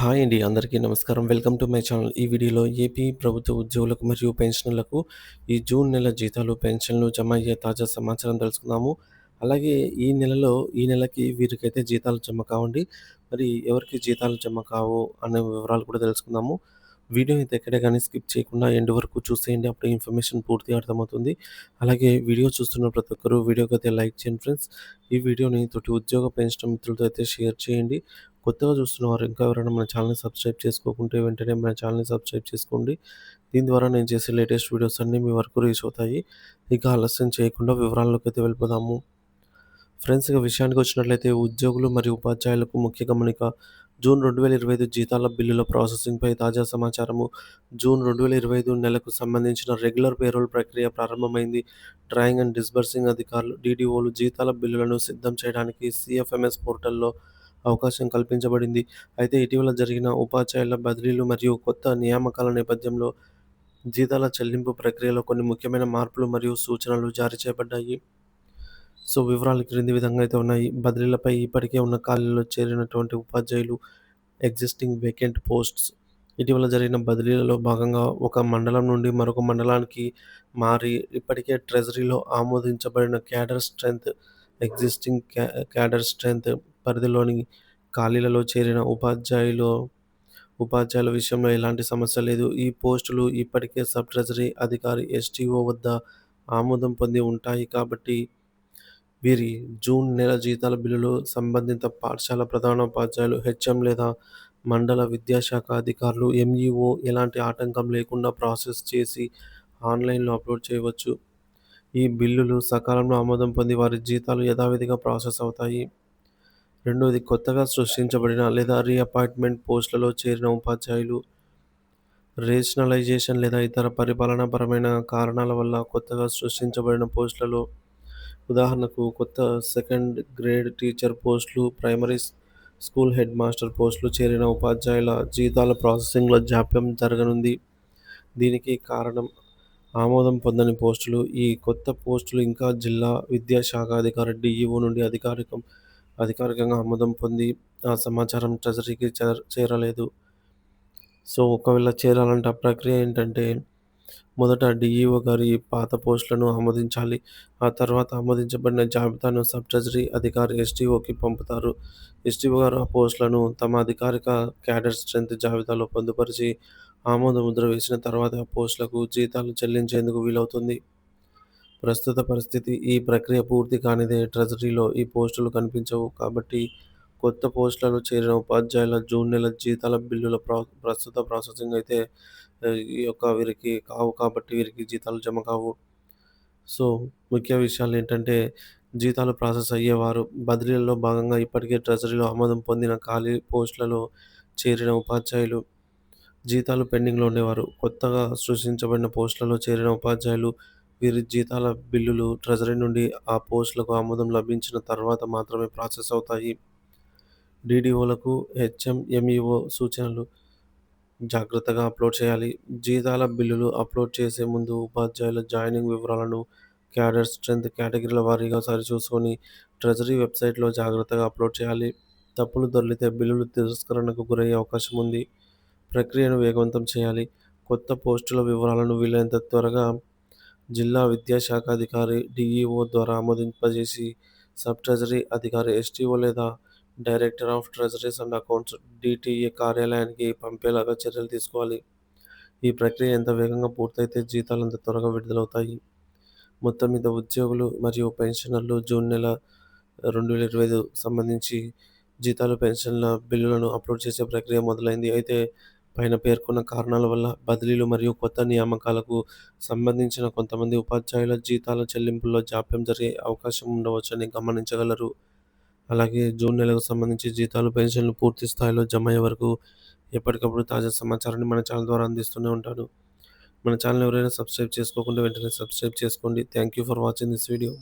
Hi అండి. అందరికీ నమస్కారం. Welcome to my channel. ఈ వీడియోలో ఏపీ ప్రభుత్వ ఉద్యోగులకు మరియు పెన్షనర్లకు ఈ జూన్ నెల జీతాలు, పెన్షన్‌లు జమ అయ్యే తాజా సమాచారం తెలుసుకుందాము. అలాగే ఈ నెలలో ఈ నెలకి వీరికైతే జీతాలు జమ కావండి. మరి ఎవరికి జీతాలు జమ కావు అనే వివరాలు కూడా తెలుసుకుందాము. వీడియో అయితే ఎక్కడ కానీ స్కిప్ చేయకుండా ఎండ్ వరకు చూసేయండి. అప్పుడు ఇన్ఫర్మేషన్ పూర్తిగా అర్థమవుతుంది. అలాగే వీడియో చూస్తున్న ప్రతి ఒక్కరూ వీడియోకి అయితే లైక్ చేయండి ఫ్రెండ్స్. ఈ వీడియోని తోటి ఉద్యోగ పెన్షన్ మిత్రులతో అయితే షేర్ చేయండి. కొత్తగా చూస్తున్న వారు ఇంకా ఎవరైనా మన ఛానల్‌ని సబ్స్క్రైబ్ చేసుకోకుంటే వెంటనే మన ఛానల్‌ని సబ్స్క్రైబ్ చేసుకోండి. దీని ద్వారా నేను చేసే లేటెస్ట్ వీడియోస్ అన్నీ మీ వరకు రీచ్ అవుతాయి. ఇక ఆలస్యం చేయకుండా వివరాల్లోకైతే వెళ్ళిపోదాము. ఫ్రెండ్స్ ఇక విషయానికి వచ్చినట్లయితే ఉద్యోగులు మరియు ఉపాధ్యాయులకు ముఖ్య గమనిక జూన్ 2025 జీతాల బిల్లుల ప్రాసెసింగ్‌పై తాజా సమాచారము. జూన్ 2025 నెలకు సంబంధించిన రెగ్యులర్ పేరోల్ ప్రక్రియ ప్రారంభమైంది. డ్రాయింగ్ అండ్ డిస్బర్సింగ్ అధికారులు, డీడీఓలు జీతాల బిల్లులను సిద్ధం చేయడానికి సిఎఫ్ఎంఎస్ పోర్టల్‌లో అవకాశం కల్పించబడింది. అయితే ఇటీవల జరిగిన ఉపాధ్యాయుల బదిలీలు మరియు కొత్త నియామకాల నేపథ్యంలో జీతాల చెల్లింపు ప్రక్రియలో కొన్ని ముఖ్యమైన మార్పులు మరియు సూచనలు జారీ చేయబడ్డాయి. సో, వివరాలు క్రింది విధంగా అయితే ఉన్నాయి. బదిలీలపై ఇప్పటికే ఉన్న ఖాళీల్లో చేరినటువంటి ఉపాధ్యాయులు, ఎగ్జిస్టింగ్ వేకెంట్ పోస్ట్స్ ఇటీవల జరిగిన బదిలీలలో భాగంగా ఒక మండలం నుండి మరొక మండలానికి మారి ఇప్పటికే ట్రెజరీలో ఆమోదించబడిన క్యాడర్ స్ట్రెంత్, ఎగ్జిస్టింగ్ క్యా క్యాడర్ స్ట్రెంత్ పరిధిలోని ఖాళీలలో చేరిన ఉపాధ్యాయులు ఉపాధ్యాయుల విషయంలో ఎలాంటి సమస్య లేదు. ఈ పోస్టులు ఇప్పటికే సబ్ ట్రెజరీ అధికారి ఎస్టీఓ వద్ద ఆమోదం పొంది ఉంటాయి కాబట్టి వీరి జూన్ నెల జీతాల బిల్లులు సంబంధిత పాఠశాల ప్రధానోపాధ్యాయులు, హెచ్ఎం లేదా మండల విద్యాశాఖ అధికారులు, ఎంఈఓ ఎలాంటి ఆటంకం లేకుండా ప్రాసెస్ చేసి ఆన్‌లైన్‌లో అప్లోడ్ చేయవచ్చు. ఈ బిల్లులు సకాలంలో ఆమోదం పొంది వారి జీతాలు యథావిధిగా ప్రాసెస్ అవుతాయి. రెండవది కొత్తగా సృష్టించబడిన లేదా రీఅపాయింట్‌మెంట్ పోస్టులలో చేరిన ఉపాధ్యాయులు, రేషనలైజేషన్ లేదా ఇతర పరిపాలనాపరమైన కారణాల వల్ల కొత్తగా సృష్టించబడిన పోస్టులలో ఉదాహరణకు కొత్త సెకండ్ గ్రేడ్ టీచర్ పోస్టులు, ప్రైమరీ స్కూల్ హెడ్ మాస్టర్ పోస్టులు చేరిన ఉపాధ్యాయుల జీతాల ప్రాసెసింగ్‌లో జాప్యం జరగనుంది. దీనికి కారణం ఆమోదం పొందని పోస్టులు. ఈ కొత్త పోస్టులు ఇంకా జిల్లా విద్యాశాఖ అధికారి డిఈఓ నుండి అధికారికం అధికారికంగా ఆమోదం పొంది ఆ సమాచారం ట్రెజరీకి చేర చేరలేదు. సో, ఒకవేళ చేరాలంటే ఆ ప్రక్రియ ఏంటంటే మొదట డీఈఓ గారు ఈ పాత పోస్టులను ఆమోదించాలి. ఆ తర్వాత ఆమోదించబడిన జాబితాను సబ్ ట్రెజరీ అధికారి ఎస్టీఓకి పంపుతారు. ఎస్టీఓ గారు ఆ పోస్టులను తమ అధికారిక క్యాడర్ స్ట్రెంత్ జాబితాలో పొందుపరిచి ఆమోద ముద్ర వేసిన తర్వాత ఆ పోస్టులకు జీతాలు చెల్లించేందుకు వీలవుతుంది. ప్రస్తుత పరిస్థితి ఈ ప్రక్రియ పూర్తి కానిదే ట్రెజరీలో ఈ పోస్టులు కనిపించవు. కాబట్టి కొత్త పోస్టులలో చేరిన ఉపాధ్యాయుల జూన్ నెల జీతాల బిల్లుల ప్రా ప్రస్తుత ప్రాసెసింగ్ అయితే ఈ యొక్క వీరికి కావు కాబట్టి వీరికి జీతాలు జమ కావు. సో, ముఖ్య విషయాలు ఏంటంటే జీతాలు ప్రాసెస్ అయ్యేవారు బదిలీలలో భాగంగా ఇప్పటికే ట్రెజరీలో ఆమోదం పొందిన ఖాళీ పోస్టులలో చేరిన ఉపాధ్యాయులు, జీతాలు పెండింగ్‌లో ఉండేవారు, కొత్తగా సృష్టించబడిన పోస్టులలో చేరిన ఉపాధ్యాయులు వీరి జీతాల బిల్లులు ట్రెజరీ నుండి ఆ పోస్టులకు ఆమోదం లభించిన తర్వాత మాత్రమే ప్రాసెస్ అవుతాయి. డీడీఓలకు, హెచ్ఎం, ఎంఈఓ సూచనలు జాగ్రత్తగా అప్లోడ్ చేయాలి. జీతాల బిల్లులు అప్లోడ్ చేసే ముందు ఉపాధ్యాయుల జాయినింగ్ వివరాలను క్యాడర్ స్ట్రెంత్ కేటగిరీల వారీగా సరిచూసుకొని ట్రెజరీ వెబ్‌సైట్‌లో జాగ్రత్తగా అప్లోడ్ చేయాలి. తప్పులు దొరికితే బిల్లులు తిరస్కరణకు గురయ్యే అవకాశం ఉంది. ప్రక్రియను వేగవంతం చేయాలి. కొత్త పోస్టుల వివరాలను వీలైనంత త్వరగా జిల్లా విద్యాశాఖ అధికారి డిఈఓ ద్వారా ఆమోదింపజేసి సబ్ ట్రెజరీ అధికారి ఎస్టీఓ లేదా director of treasuries and accounts DTA కార్యాలయానికి పంపేలాగా చర్యలు తీసుకోవాలి. ఈ ప్రక్రియ ఎంత వేగంగా పూర్తయితే జీతాలు అంత త్వరగా విడుదలవుతాయి. మొత్తం మీద ఉద్యోగులు మరియు పెన్షనర్లు జూన్ నెల 2025 సంబంధించి జీతాలు, పెన్షన్ల బిల్లులను అప్లోడ్ చేసే ప్రక్రియ మొదలైంది. అయితే పైన పేర్కొన్న కారణాల వల్ల బదిలీలు మరియు కొత్త నియామకాలకు సంబంధించిన కొంతమంది ఉపాధ్యాయుల జీతాల చెల్లింపుల్లో జాప్యం జరిగే అవకాశం ఉండవచ్చని గమనించగలరు. అలాగే జూన్ నెలకు సంబంధించి జీతాలు, పెన్షన్లు పూర్తి స్థాయిలో జమ అయ్యే వరకు ఎప్పటికప్పుడు తాజా సమాచారాన్ని మన ఛానల్ ద్వారా అందిస్తూనే ఉంటాను. మన ఛానల్ ఎవరైనా సబ్స్క్రైబ్ చేసుకోకుండా వెంటనే సబ్స్క్రైబ్ చేసుకోండి. Thank you for watching this video.